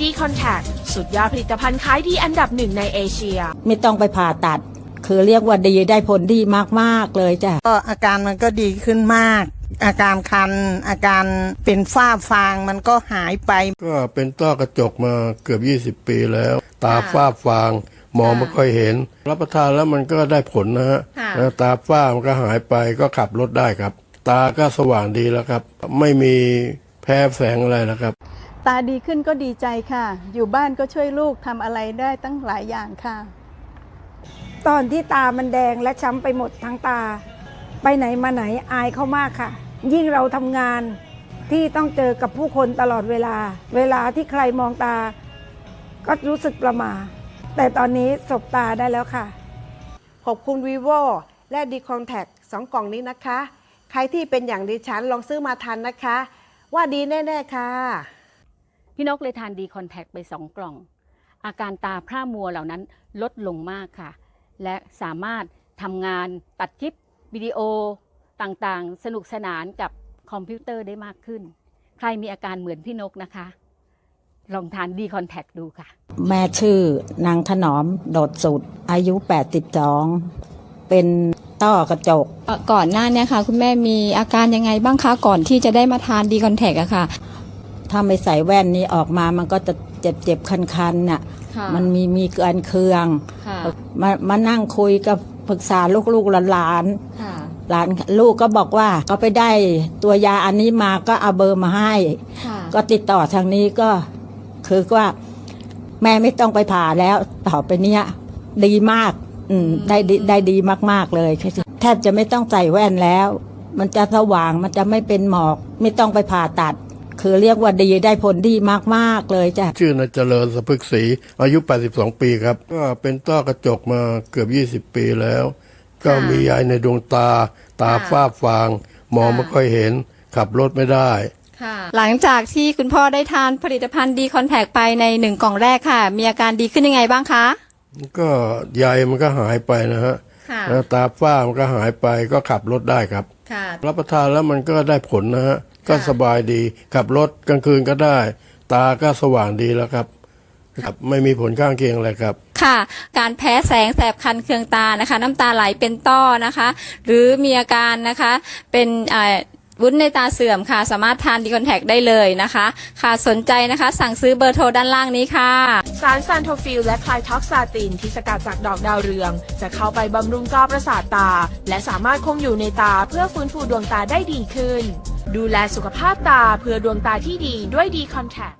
D Contact สุดยอดผลิตภัณฑ์ขายดีอันดับหนึ่งในเอเชีย ไม่ต้องไปผ่าตัด คือเรียกว่าดีได้ผลดีมาก ๆ เลยจ้ะ ก็อาการมันก็ดีขึ้นมาก อาการคัน อาการเป็นฝ้าฟางมันก็หายไป ก็เป็นต้อกระจกมาเกือบ 20 ปีแล้ว ตาฝ้าฟางมองไม่ค่อยเห็น รับประทานแล้วมันก็ได้ผลนะฮะแล้วตาฝ้ามันก็หายไปก็ขับรถได้ครับ ตาก็สว่างดีแล้วครับ ไม่มี แพ้แสงอะไรแล้วครับ ตาดีขึ้นก็ดีใจค่ะ อยู่บ้านก็ช่วยลูกทำอะไรได้ตั้งหลายอย่างค่ะ ตอนที่ตามันแดงและช้ำไปหมดทั้งตา ไปไหนมาไหนอายเขามากค่ะ ยิ่งเราทำงานที่ต้องเจอกับผู้คนตลอดเวลา เวลาที่ใครมองตา ก็รู้สึกประหมาแต่ตอนนี้สบตาได้แล้วค่ะ ขอบคุณ vivo และ d c o n t a c t สองกล่องนี้นะคะ ใครที่เป็นอย่างดิฉันลองซื้อมาทันนะคะ ว่าดีแน่ ๆ ค่ะ พี่นกเลยทานดีคอนแทคไป2กล่อง อาการตาพร่ามัวเหล่านั้นลดลงมากค่ะ และสามารถทำงานตัดคลิปวิดีโอต่างๆ สนุกสนานกับคอมพิวเตอร์ได้มากขึ้น ใครมีอาการเหมือนพี่นกนะคะ ลองทานดีคอนแทคดูค่ะ แม่ชื่อนางถนอมโดดสุด อายุ 82 เป็น ต้อกระจก ก่อนหน้าเนี้ค่ะ คุณแม่มีอาการยังไงบ้างคะก่อนที่จะได้มาทานดีคอนแทคอะค่ะ ถ้าไม่ใส่แว่นนี้ออกมามันก็จะเจ็บเจ็บๆคันๆน่ะค่ะ มันมีมีเกินเคืองค่ะมามานั่งคุยกับปรึกษาลูกๆหลานค่ะๆหลานลูกก็บอกว่าก็ไปได้ตัวยาอันนี้มาก็เอาเบอร์มาให้ค่ะก็ติดต่อทางนี้ก็คือว่า แม่ไม่ต้องไปผ่าแล้ว ต่อไปเนี้ยดีมาก อืมได้ดีได้ดีมาก ๆ เลยแทบจะไม่ต้องใส่แว่นแล้ว มันจะสว่างมันจะไม่เป็นหมอก ไม่ต้องไปผ่าตัด คือเรียกว่าดีได้ผลดีมาก ๆ เลยจ้ะ ชื่อนายเจริญสะพึกศรีอายุ 82 ปีครับ ก็เป็นต้อกระจกมาเกือบ 20 ปีแล้ว ก็มียายในดวงตา ตาฝ้าฟาง มองไม่ค่อยเห็น ขับรถไม่ได้ค่ะหลังจากที่คุณพ่อได้ทานผลิตภัณฑ์ดีคอนแทคไปในหนึ่งกล่องแรกค่ะ มีอาการดีขึ้นยังไงบ้างคะ ก็ใยมันก็หายไปนะฮะค่ะแล้วตาฝ้ามันก็หายไปก็ขับรถได้ครับ ค่ะ รับประทานแล้วมันก็ได้ผลนะฮะก็สบายดีขับรถกลางคืนก็ได้ ตาก็สว่างดีแล้วครับครับไม่มีผลข้างเคียงอะไรครับ ค่ะ การแพ้แสงแสบคันเคืองตานะคะ น้ำตาไหลเป็นต้อนะคะ หรือมีอาการนะคะเป็นอ่า วุ้นในตาเสื่อมค่ะ สามารถทานดีคอนแทคได้เลยนะคะ ค่ะสนใจนะคะ สั่งซื้อเบอร์โทรด้านล่างนี้ค่ะ สารซานโทฟิลและคลายท็อกซาตินที่สกัดจากดอกดาวเรือง จะเข้าไปบำรุงจอประสาทตา และสามารถคงอยู่ในตาเพื่อฟื้นฟูดวงตาได้ดีขึ้น ดูแลสุขภาพตาเพื่อดวงตาที่ดีด้วยดีคอนแทค